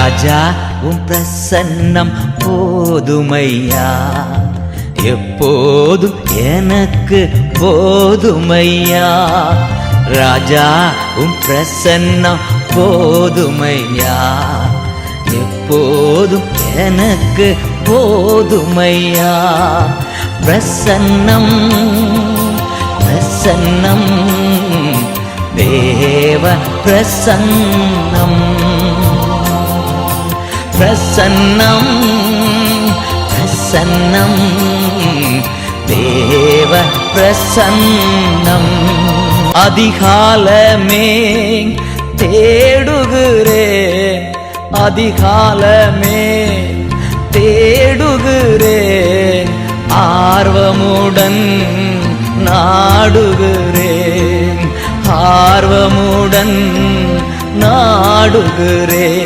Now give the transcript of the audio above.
ராஜா உன் பிரசன்னம் போதுமையா? எப்போதும் எனக்கு போதுமையா? ராஜா உன் பிரசன்னம் போதுமையா? எப்போதும் எனக்கு போதுமையா? பிரசன்னம் பிரசன்னம் தேவ பிரசன்னம். பிரசன்னம் பிரசன்னம். தேவ பிரசன்னம். அதிகாலமே தேடுகிறேன் அதிகாலமே தேடுகிறேன் ஆர்வமுடன் நாடுகிறேன் ஆர்வமுடன் நாடுகிறேன்.